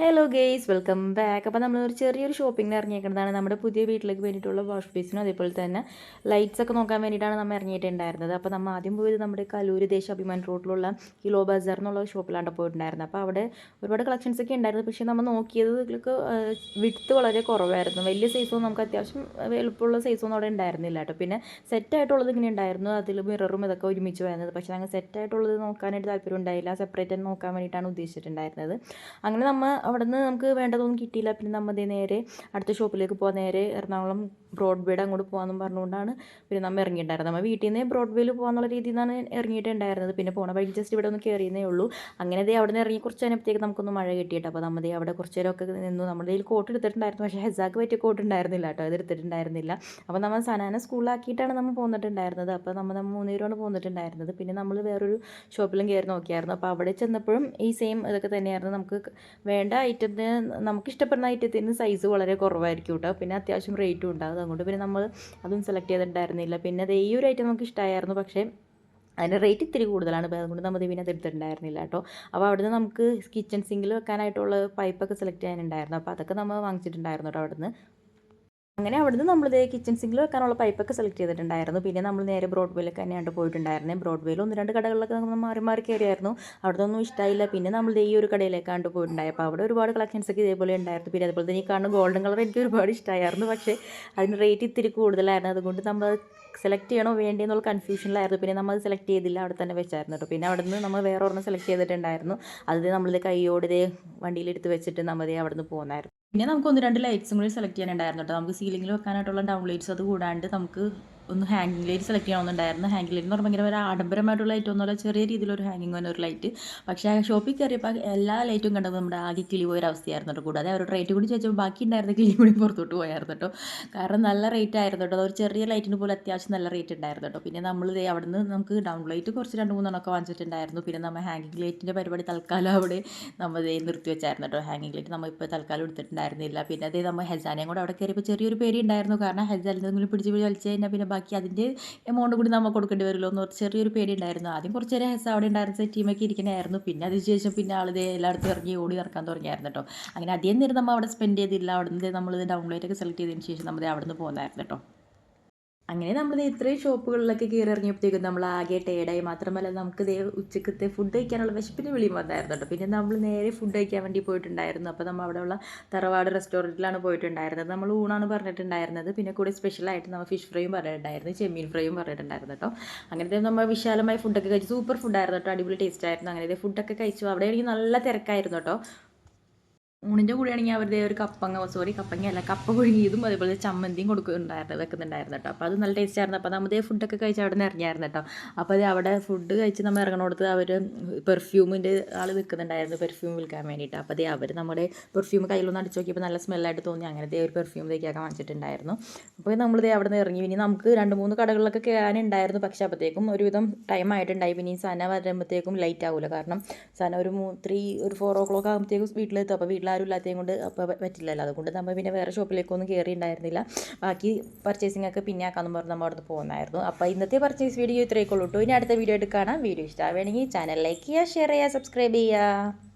Hello guys welcome back അപ്പോൾ നമ്മളൊരു ചെറിയൊരു ഷോപ്പിങ്ങിന് ഇറങ്ങിയേക്കുന്നതാണ്. നമ്മുടെ പുതിയ വീട്ടിലേക്ക് വേണ്ടിയിട്ടുള്ള വാഷ് ബേസിനും അതേപോലെ തന്നെ ലൈറ്റ്സ് ഒക്കെ നോക്കാൻ വേണ്ടിയിട്ടാണ് നമ്മൾ ഇറങ്ങിയിട്ടുണ്ടായിരുന്നത്. അപ്പോൾ നമ്മൾ ആദ്യം പോയത് നമ്മുടെ കലൂര് ദേശാഭിമാൻ റോഡിലുള്ള കിലോ ബസാർ എന്നുള്ള ഷോപ്പിലാണ് പോയിട്ടുണ്ടായിരുന്നത്. അപ്പോൾ അവിടെ ഒരുപാട് കളക്ഷൻസ് ഒക്കെ ഉണ്ടായിരുന്നു. പക്ഷേ നമ്മൾ നോക്കിയത് ഇതിലൊക്കെ വളരെ കുറവായിരുന്നു. വലിയ സൈസൊന്നും നമുക്ക് അത്യാവശ്യം എളുപ്പമുള്ള സൈസൊന്നും അവിടെ ഉണ്ടായിരുന്നില്ല കേട്ടോ. പിന്നെ സെറ്റായിട്ടുള്ളത് ഇങ്ങനെ ഉണ്ടായിരുന്നു. അതിൽ മിററും ഇതൊക്കെ ഒരുമിച്ച് വരുന്നത്. പക്ഷേ ഞങ്ങൾ സെറ്റായിട്ടുള്ളത് നോക്കാനായിട്ട് താല്പര്യം ഉണ്ടായില്ല. സെപ്പറേറ്റ് നോക്കാൻ വേണ്ടിയിട്ടാണ് ഉദ്ദേശിച്ചിട്ടുണ്ടായിരുന്നത്. അങ്ങനെ നമ്മൾ അവിടെ നിന്ന് നമുക്ക് വേണ്ടതൊന്നും കിട്ടിയില്ല. പിന്നെ നമ്മൾ നേരെ അടുത്ത ഷോപ്പിലേക്ക് പോകാൻ നേരെ എറണാകുളം ബ്രോഡ്വേയുടെ അങ്ങോട്ട് പോകാമെന്നും പറഞ്ഞുകൊണ്ടാണ് പിന്നെ നമ്മൾ ഇറങ്ങിയിട്ടുണ്ടായിരുന്നത്. നമ്മൾ വീട്ടിൽ നിന്ന് ബ്രോഡ് വേയിൽ പോകാന്നുള്ള രീതിയിൽ നിന്നാണ് ഇറങ്ങിയിട്ടുണ്ടായിരുന്നത്. പിന്നെ പോണ വഴി ജസ്റ്റ് ഇവിടെ ഒന്ന് കയറിയെന്നേ ഉള്ളൂ. അങ്ങനെ ദേ അവിടെ നിന്ന് ഇറങ്ങി കുറച്ച് നേരത്തേക്ക് നമുക്കൊന്ന് മഴ കിട്ടിയിട്ട് അപ്പോൾ നമ്മൾ ദേ അവിടെ കുറച്ച് നേരമൊക്കെ നിന്നു. നമ്മുടെ കയ്യിൽ കോട്ട് എടുത്തിട്ടുണ്ടായിരുന്നു. പക്ഷേ ഹെസാക്ക് പറ്റിയ കോട്ട് ഉണ്ടായിരുന്നില്ല കേട്ടോ. അത് എടുത്തിട്ടുണ്ടായിരുന്നില്ല. അപ്പോൾ നമ്മൾ സനാന സ്കൂളിലാക്കിയിട്ടാണ് നമ്മൾ പോന്നിട്ടുണ്ടായിരുന്നത്. അപ്പോൾ നമ്മൾ നമ്മൾ മൂന്നുപേരാണ് പോന്നിട്ടുണ്ടായിരുന്നത്. പിന്നെ നമ്മൾ വേറൊരു ഷോപ്പിലും കയറി നോക്കിയായിരുന്നു. അപ്പോൾ അവിടെ ചെന്നപ്പോഴും ഈ സെയിം ഇതൊക്കെ തന്നെയായിരുന്നു. നമുക്ക് വേണ്ട ഐറ്റത്തിന് നമുക്ക് ഇഷ്ടപ്പെടുന്ന ഐറ്റത്തിന് സൈസ് വളരെ കുറവായിരിക്കും കേട്ടോ. പിന്നെ അത്യാവശ്യം റേറ്റും ഉണ്ടാകും അതുകൊണ്ട് പിന്നെ നമ്മൾ അതും സെലക്ട് ചെയ്തിട്ടുണ്ടായിരുന്നില്ല. പിന്നെ അത് ഈ ഒരു ഐറ്റം നമുക്ക് ഇഷ്ടമായിരുന്നു പക്ഷേ അതിന്റെ റേറ്റ് ഇത്തിരി കൂടുതലാണ്. അപ്പോൾ അതുകൊണ്ട് നമ്മൾ പിന്നെ അത് എടുത്തിട്ടുണ്ടായിരുന്നില്ല കേട്ടോ. അപ്പോൾ അവിടുന്ന് നമുക്ക് കിച്ചൺ സിങ്കിൽ വെക്കാനായിട്ടുള്ള പൈപ്പൊക്കെ സെലക്ട് ചെയ്യാനുണ്ടായിരുന്നു. അപ്പോൾ അതൊക്കെ നമ്മൾ വാങ്ങിച്ചിട്ടുണ്ടായിരുന്നു കേട്ടോ അവിടുന്ന്. അങ്ങനെ അവിടുന്ന് നമ്മളിത് കിച്ചൺ സിങ്കിൽ വെക്കാനുള്ള പൈപ്പൊക്കെ സെലക്ട് ചെയ്തിട്ടുണ്ടായിരുന്നു. പിന്നെ നമ്മൾ നേരെ ബ്രോഡ്വേയിലൊക്കെ തന്നെയാണ് പോയിട്ടുണ്ടായിരുന്നത് ബ്രോഡ്വേയിൽ ഒന്ന് രണ്ട് കടകളിലൊക്കെ നമ്മൾ മാറി മാറി കയറിയായിരുന്നു അവിടെ ഒന്നും ഇഷ്ടമായില്ല പിന്നെ നമ്മൾ ഈ ഒരു കടയിലേക്കാണ്ട് പോയിട്ടുണ്ടായി. അപ്പോൾ അവിടെ ഒരുപാട് കളക്ഷൻസ് ഒക്കെ ഇതേപോലെ ഉണ്ടായിരുന്നു. പിന്നെ അതുപോലെ തന്നെ ഈ കാണുന്ന ഗോൾഡൻ കളർ എനിക്ക് ഒരുപാട് ഇഷ്ടമായിരുന്നു പക്ഷേ അതിന് റേറ്റ് ഇത്തിരി കൂടുതലായിരുന്നു. അതുകൊണ്ട് നമ്മൾ സെലക്ട് ചെയ്യണോ വേണ്ടി എന്നുള്ള കൺഫ്യൂഷനിലായിരുന്നു പിന്നെ നമ്മൾ സെലക്ട് ചെയ്തില്ല. അവിടെ തന്നെ വെച്ചായിരുന്നു കേട്ടോ. പിന്നെ അവിടെ നിന്ന് നമ്മൾ വേറെ ഒരെണ്ണം സെലക്ട് ചെയ്തിട്ടുണ്ടായിരുന്നു. അത് നമ്മളിത് കൈയോടെ വണ്ടിയിലെടുത്ത് വെച്ചിട്ട് നമ്മൾ അവിടെ നിന്ന് പോകുന്നായിരുന്നു പിന്നെ നമുക്ക് ഒന്ന് രണ്ട് ലൈറ്റ്സും കൂടി സെലക്ട് ചെയ്യാനുണ്ടായിരുന്നു കേട്ടോ നമുക്ക് സീലിംഗിൽ വെക്കാനായിട്ടുള്ള ഡൗൺ ലൈറ്റ്സ് അത് കൂടാണ്ട് നമുക്ക് ഒന്ന് ഹാങ്ങിങ് ലൈറ്റ് സെലക്ട് ചെയ്യണമെന്നുണ്ടായിരുന്നു. ഹാങ്ങിങ് ലൈറ്റ് എന്ന് പറഞ്ഞാൽ ഭയങ്കര ഒരു ആഡംബരമായിട്ടുള്ള ലൈറ്റ് ഒന്നുമല്ല ചെറിയ രീതിയിലൊരു ഹാങ്ങിങ് വന്ന ഒരു ലൈറ്റ് പക്ഷേ ആ ഷോപ്പിൽ കയറിയപ്പോൾ എല്ലാ ലൈറ്റും കണ്ടപ്പോൾ നമ്മുടെ ആകെ കിളി പോയൊരു അവസ്ഥയായിരുന്നു കേട്ടോ. കൂടാതെ അവരുടെ റേറ്റ് കൂടി ചോദിച്ചപ്പോൾ ബാക്കി ഉണ്ടായിരുന്ന കിളി കൂടി പുറത്തോട്ട് പോയായിരുന്നു കേട്ടോ. കാരണം നല്ല റേറ്റ് ആയിരുന്നു കേട്ടോ. ഒരു ചെറിയ ലൈറ്റിന് പോലും അത്യാവശ്യം നല്ല റേറ്റ് ഉണ്ടായിരുന്നു കേട്ടോ. പിന്നെ നമ്മൾ അവിടെ നിന്ന് നമുക്ക് ഡൗൺ ലൈറ്റ് കുറച്ച് രണ്ട് മൂന്നെണ്ണമൊക്കെ വാങ്ങിച്ചിട്ടുണ്ടായിരുന്നു. പിന്നെ നമ്മൾ ഹാങ്ങിങ് ലൈറ്റിന്റെ പരിപാടി തൽക്കാലം അവിടെ നമ്മൾ നിർത്തി വെച്ചായിരുന്നു കേട്ടോ. ഹാങ്ങിങ് ലൈറ്റ് നമ്മൾ ഇപ്പോൾ തൽക്കാലം എടുത്തിട്ടുണ്ടായിരുന്നില്ല. പിന്നെ അതേ നമ്മൾ ഹെസാനെയും കൂടെ അവിടെ കയറിയപ്പോൾ ചെറിയൊരു പേടി ഉണ്ടായിരുന്നു. കാരണം ഹെസാനിൽ എന്തെങ്കിലും പിടിച്ച് പിടിച്ച് വലിച്ചു കഴിഞ്ഞാൽ പിന്നെ ബാക്കി അതിന്റെ എമൗണ്ട് കൂടി നമ്മൾ കൊടുക്കേണ്ടി വരുമല്ലോ എന്ന് ചെറിയൊരു പേടി ഉണ്ടായിരുന്നു. ആദ്യം കുറച്ച് നേരം ഹെസ് അവിടെ ഉണ്ടായിരുന്ന ടീമൊക്കെ ഇരിക്കണമായിരുന്നു പിന്നെ അതിനുശേഷം പിന്നെ ആളിത് എല്ലായിടത്തും ഇറങ്ങി ഓടി നടക്കാൻ തുടങ്ങിയായിരുന്നു കേട്ടോ അങ്ങനെ അധികം നേരം നമ്മൾ അവിടെ സ്പെൻഡ് ചെയ്തില്ല. അവിടെ നമ്മൾ ഡൗൺലോഡ് ഒക്കെ സെലക്ട് ചെയ്തതിന് ശേഷം നമ്മൾ അവിടെ നിന്ന് പോകുന്നതായിരുന്നു കേട്ടോ അങ്ങനെ നമ്മൾ ഇത്രയും ഷോപ്പുകളിലൊക്കെ കയറി ഇറങ്ങിയപ്പോഴത്തേക്കും നമ്മൾ ആകെ ടേഡായി മാത്രമല്ല നമുക്ക് ഇതേ ഉച്ചക്കത്തെ ഫുഡ് കഴിക്കാനുള്ള വിശപ്പിന് വിളിയും വന്നായിരുന്നു കേട്ടോ പിന്നെ നമ്മൾ നേരെ ഫുഡ് കഴിക്കാൻ വേണ്ടി പോയിട്ടുണ്ടായിരുന്നു. അപ്പോൾ നമ്മൾ അവിടെയുള്ള തറവാട് റെസ്റ്റോറന്റിലാണ് പോയിട്ടുണ്ടായിരുന്നത്. നമ്മൾ ഊണാണ് പറഞ്ഞിട്ടുണ്ടായിരുന്നത്. പിന്നെ കൂടെ സ്പെഷ്യലായിട്ട് നമ്മൾ ഫിഷ് ഫ്രൈയും പറഞ്ഞിട്ടുണ്ടായിരുന്നു. ചെമ്മീൻ ഫ്രൈയും പറഞ്ഞിട്ടുണ്ടായിരുന്നു കേട്ടോ. അങ്ങനത്തെ നമ്മൾ വിശാലമായ ഫുഡൊക്കെ കഴിച്ചു. സൂപ്പർ ഫുഡായിരുന്നു കേട്ടോ. അടിപൊളി ടേസ്റ്റ് ആയിരുന്നു. അങ്ങനെ ഫുഡൊക്കെ കഴിച്ചു. അവിടെ നല്ല തിരക്കായിരുന്നു കേട്ടോ. ഊണിന്റെ കൂടെയാണെങ്കിൽ അവരുടെ ഒരു കപ്പങ്ങ സോറി കപ്പങ്ങ അല്ല കപ്പ പുഴുങ്ങിയതും അതേപോലെ ചമ്മന്തിയും കൊടുക്കുന്നുണ്ടായിരുന്നു വെക്കുന്നുണ്ടായിരുന്നു കേട്ടോ. അപ്പോൾ അത് നല്ല ടേസ്റ്റ് ആയിരുന്നു. അപ്പോൾ നമ്മൾ ഫുഡൊക്കെ കഴിച്ച് അവിടെ നിന്ന് ഇറങ്ങിയായിരുന്നു കേട്ടോ. അപ്പോൾ അത് അവിടെ ഫുഡ് കഴിച്ച് നമ്മൾ ഇറങ്ങണോടത്ത് അവർ പെർഫ്യൂമിന്റെ ആൾ നിൽക്കുന്നുണ്ടായിരുന്നു പെർഫ്യൂം വിൽക്കാൻ വേണ്ടിയിട്ട്. അപ്പോൾ അതേ അവർ നമ്മുടെ പെർഫ്യൂം കയ്യിലൊന്ന് അടിച്ച് നോക്കിയപ്പോൾ നല്ല സ്മെല്ലായിട്ട് തോന്നി. അങ്ങനത്തെ ഒരു പെർഫ്യൂം തേക്കാക്കാൻ വാങ്ങിച്ചിട്ടുണ്ടായിരുന്നു അപ്പോൾ നമ്മളിതേ അവിടെ നിന്ന് ഇറങ്ങി. ഇനി നമുക്ക് രണ്ട് മൂന്ന് കടകളിലൊക്കെ കയറാനുണ്ടായിരുന്നു പക്ഷേ അപ്പോഴത്തേക്കും ഒരുവിധം ടൈം ആയിട്ടുണ്ടായി. പിന്നെ ഈ സന വരുമ്പോഴത്തേക്കും ലൈറ്റ് ആവില്ല കാരണം സന ഒരു ത്രീ ഒരു ഫോർ ഓ ക്ലോക്ക് ആകുമ്പോഴത്തേക്കും വീട്ടിലെത്തും. അപ്പോൾ വീട്ടിൽ ആരും ഇല്ലാത്തതും കൊണ്ട് അപ്പോൾ പറ്റില്ലല്ലോ. അതുകൊണ്ട് നമ്മൾ പിന്നെ വേറെ ഷോപ്പിലേക്കൊന്നും ഉണ്ടായിരുന്നില്ല ബാക്കി പർച്ചേസിംഗ് ഒക്കെ പിന്നെ ആക്കാമെന്ന് പറഞ്ഞ് നമ്മൾ അവിടെ പോകുന്നായിരുന്നു അപ്പോൾ ഇന്നത്തെ പർച്ചേസ് വീഡിയോ ഇത്രയൊക്കെ ഉള്ളൂ ഇനി അടുത്ത വീഡിയോ കാണാം. വീഡിയോ ഇഷ്ടമാവുകയാണെങ്കിൽ ചാനൽ ലൈക്ക് ചെയ്യുക ഷെയർ ചെയ്യുക സബ്സ്ക്രൈബ് ചെയ്യുക.